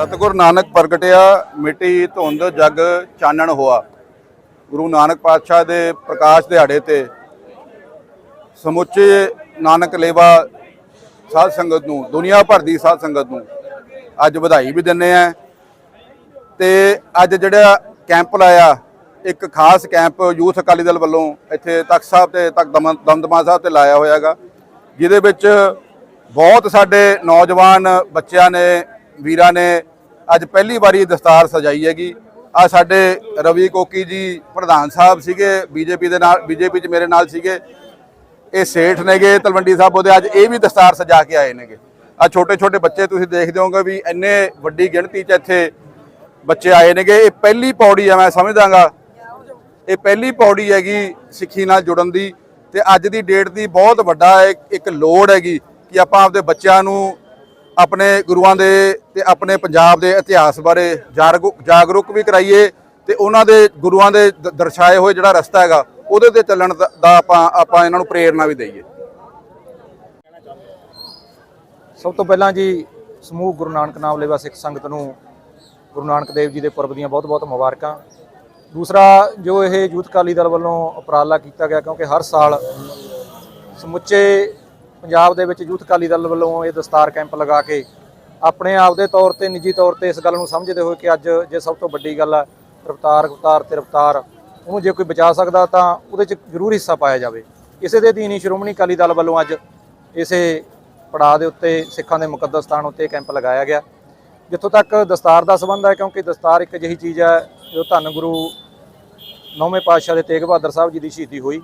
ਸਤਿਗੁਰ ਨਾਨਕ ਪ੍ਰਗਟਿਆ, ਮਿੱਟੀ ਧੁੰਦ ਜਗ ਚਾਨਣ ਹੋਆ। ਗੁਰੂ ਨਾਨਕ ਪਾਤਸ਼ਾਹ ਦੇ ਪ੍ਰਕਾਸ਼ ਦਿਹਾੜੇ ਤੇ ਸਮੁੱਚੇ ਨਾਨਕ ਲੇਵਾ ਸਾਧ ਸੰਗਤ ਨੂੰ, ਦੁਨੀਆ ਭਰ ਦੀ ਸਾਧ ਸੰਗਤ ਨੂੰ ਅੱਜ ਵਧਾਈ ਵੀ ਦਿੰਨੇ ਆ। ਤੇ ਅੱਜ ਜਿਹੜਾ ਕੈਂਪ ਲਾਇਆ, ਇੱਕ ਖਾਸ ਕੈਂਪ ਯੂਥ ਅਕਾਲੀ ਦਲ ਵੱਲੋਂ ਇੱਥੇ ਤਖਤ ਸਾਹਿਬ ਤੇ ਤਖਤ ਦਮਨ- ਦਮਦਮਾ ਸਾਹਿਬ ਤੇ ਲਾਇਆ ਹੋਇਆਗਾ ਜਿਹਦੇ ਵਿੱਚ ਬਹੁਤ ਸਾਡੇ ਨੌਜਵਾਨ ਬੱਚਿਆਂ ਨੇ, ਵੀਰਾਂ ਨੇ ਅੱਜ ਪਹਿਲੀ ਵਾਰੀ ਦਸਤਾਰ ਸਜਾਈ ਹੈਗੀ। ਆ ਸਾਡੇ ਰਵੀ ਕੋਕੀ ਜੀ ਪ੍ਰਧਾਨ ਸਾਹਿਬ ਸੀਗੇ, ਬੀਜੇਪੀ ਦੇ ਨਾਲ, ਬੀਜੇਪੀ 'ਚ ਮੇਰੇ ਨਾਲ ਸੀਗੇ। ਇਹ ਸੇਠ ਨੇਗੇ, ਤਲਵੰਡੀ ਸਾਹਿਬ ਉਹਦੇ ਅੱਜ ਇਹ ਵੀ ਦਸਤਾਰ ਸਜਾ ਕੇ ਆਏ ਨੇਗੇ। ਆ ਛੋਟੇ ਛੋਟੇ ਬੱਚੇ ਤੁਸੀਂ ਦੇਖਦੇ ਹੋਗੇ ਵੀ ਇੰਨੇ ਵੱਡੀ ਗਿਣਤੀ 'ਚ ਇੱਥੇ ਬੱਚੇ ਆਏ ਨੇਗੇ। ਇਹ ਪਹਿਲੀ ਪੌੜੀ ਆ, ਮੈਂ ਸਮਝਦਾਗਾ। ਇਹ ਪਹਿਲੀ ਪੌੜੀ ਹੈਗੀ ਸਿੱਖੀ ਨਾਲ ਜੁੜਨ ਦੀ। ਤੇ ਅੱਜ ਦੀ ਡੇਟ ਦੀ ਬਹੁਤ ਵੱਡਾ ਇੱਕ- ਇੱਕ ਲੋੜ ਹੈਗੀ ਕਿ ਆਪਾਂ ਆਪਦੇ ਬੱਚਿਆਂ ਨੂੰ ਆਪਣੇ ਗੁਰੂਆਂ ਦੇ ਤੇ ਆਪਣੇ ਪੰਜਾਬ ਦੇ ਇਤਿਹਾਸ ਬਾਰੇ ਜਾਗਰੂਕ ਜਾਗਰੂਕ ਵੀ ਕਰਾਈਏ ਤੇ ਉਹਨਾਂ ਦੇ ਗੁਰੂਆਂ ਦੇ ਦਰਸਾਏ ਹੋਏ ਜਿਹੜਾ ਰਸਤਾ ਹੈਗਾ, ਉਹਦੇ ਤੇ ਚੱਲਣ ਦਾ ਆਪਾਂ ਆਪਾਂ ਇਹਨਾਂ ਨੂੰ ਪ੍ਰੇਰਣਾ ਵੀ ਦਈਏ। ਸਭ ਤੋਂ ਪਹਿਲਾਂ ਜੀ, ਸਮੂਹ ਗੁਰੂ ਨਾਨਕ ਨਾਮ ਲੇਵਾ ਸਿੱਖ ਸੰਗਤ ਨੂੰ ਗੁਰੂ ਨਾਨਕ ਦੇਵ ਜੀ ਦੇ ਪੁਰਬ ਦੀਆਂ ਬਹੁਤ-ਬਹੁਤ ਮੁਬਾਰਕਾਂ। ਦੂਸਰਾ, ਜੋ ਇਹ ਯੂਥ ਅਕਾਲੀ ਦਲ ਵੱਲੋਂ ਉਪਰਾਲਾ ਕੀਤਾ ਗਿਆ, ਕਿਉਂਕਿ ਹਰ ਸਾਲ ਸਮੁੱਚੇ ਪੰਜਾਬ ਦੇ ਵਿੱਚ ਯੂਥ ਅਕਾਲੀ ਦਲ ਵੱਲੋਂ ਇਹ ਦਸਤਾਰ ਕੈਂਪ ਲਗਾ ਕੇ ਆਪਣੇ ਆਪ ਦੇ ਤੌਰ ਤੇ, ਨਿੱਜੀ ਤੌਰ ਤੇ ਇਸ ਗੱਲ ਨੂੰ ਸਮਝਦੇ ਹੋਏ ਕਿ ਅੱਜ ਜੇ ਸਭ ਤੋਂ ਵੱਡੀ ਗੱਲ ਹੈ ਰਫਤਾਰ ਰਫਤਾਰ ਤੇ ਰਫਤਾਰ, ਉਹਨੂੰ ਜੇ ਕੋਈ ਬਚਾ ਸਕਦਾ ਤਾਂ ਉਹਦੇ 'ਚ ਜ਼ਰੂਰ ਹਿੱਸਾ ਪਾਇਆ ਜਾਵੇ। ਇਸੇ ਦੇ ਅਧੀਨ ਹੀ ਸ਼੍ਰੋਮਣੀ ਅਕਾਲੀ ਦਲ ਵੱਲੋਂ ਅੱਜ ਇਸੇ ਪੜਾਅ ਦੇ ਉੱਤੇ, ਸਿੱਖਾਂ ਦੇ ਮੁਕੱਦਸ ਸਥਾਨ ਉੱਤੇ ਕੈਂਪ ਲਗਾਇਆ ਗਿਆ। ਜਿੱਥੋਂ ਤੱਕ ਦਸਤਾਰ ਦਾ ਸੰਬੰਧ ਹੈ, ਕਿਉਂਕਿ ਦਸਤਾਰ ਇੱਕ ਅਜਿਹੀ ਚੀਜ਼ ਹੈ, ਜੋ ਧੰਨ ਗੁਰੂ ਨੌਵੇਂ ਪਾਤਸ਼ਾਹ ਦੇ ਤੇਗ ਬਹਾਦਰ ਸਾਹਿਬ ਜੀ ਦੀ ਸ਼ਹੀਦੀ ਹੋਈ।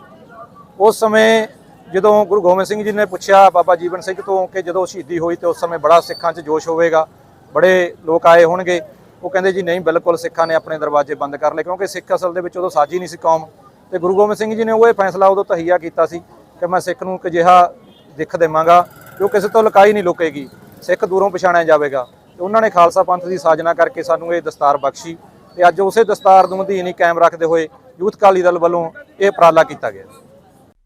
ਉਸ ਸਮੇਂ ਜਦੋਂ ਗੁਰੂ ਗੋਬਿੰਦ ਸਿੰਘ ਜੀ ਨੇ ਪੁੱਛਿਆ ਬਾਬਾ ਜੀਵਨ ਸਿੰਘ ਤੋਂ ਕਿ ਜਦੋਂ ਸ਼ਹੀਦੀ ਹੋਈ ਤੇ ਉਸ ਸਮੇਂ ਬੜਾ ਸਿੱਖਾਂ 'ਚ ਜੋਸ਼ ਹੋਵੇਗਾ, ਬੜੇ ਲੋਕ ਆਏ ਹੋਣਗੇ, ਉਹ ਕਹਿੰਦੇ ਜੀ ਨਹੀਂ, ਬਿਲਕੁਲ ਸਿੱਖਾਂ ਨੇ ਆਪਣੇ ਦਰਵਾਜ਼ੇ ਬੰਦ ਕਰ ਲਏ, ਕਿਉਂਕਿ ਸਿੱਖ ਅਸਲ ਦੇ ਵਿੱਚ ਉਦੋਂ ਸਾਜੀ ਨਹੀਂ ਸੀ ਕੌਮ। ਤੇ ਗੁਰੂ ਗੋਬਿੰਦ ਸਿੰਘ ਜੀ ਨੇ ਉਹ ਇਹ ਫੈਸਲਾ ਉਦੋਂ ਤਹੀਆ ਕੀਤਾ ਸੀ ਕਿ ਮੈਂ ਸਿੱਖ ਨੂੰ ਇੱਕ ਅਜਿਹਾ ਦਿੱਖ ਦੇਵਾਂਗਾ ਜੋ ਕਿਸੇ ਤੋਂ ਲੁਕਾਈ ਨਹੀਂ ਲੁਕੇਗੀ, ਸਿੱਖ ਦੂਰੋਂ ਪਛਾਣਿਆ ਜਾਵੇਗਾ। ਤੇ ਉਹਨਾਂ ਨੇ ਖਾਲਸਾ ਪੰਥ ਦੀ ਸਾਜਨਾ ਕਰਕੇ ਸਾਨੂੰ ਇਹ ਦਸਤਾਰ ਬਖਸ਼ੀ ਤੇ ਅੱਜ ਉਸੇ ਦਸਤਾਰ ਨੂੰ ਅਧੀਨ ਹੀ ਕਾਇਮ ਰੱਖਦੇ ਹੋਏ ਯੂਥ ਅਕਾਲੀ ਦਲ ਵੱਲੋਂ ਇਹ ਉਪਰਾਲਾ ਕੀਤਾ ਗਿਆ।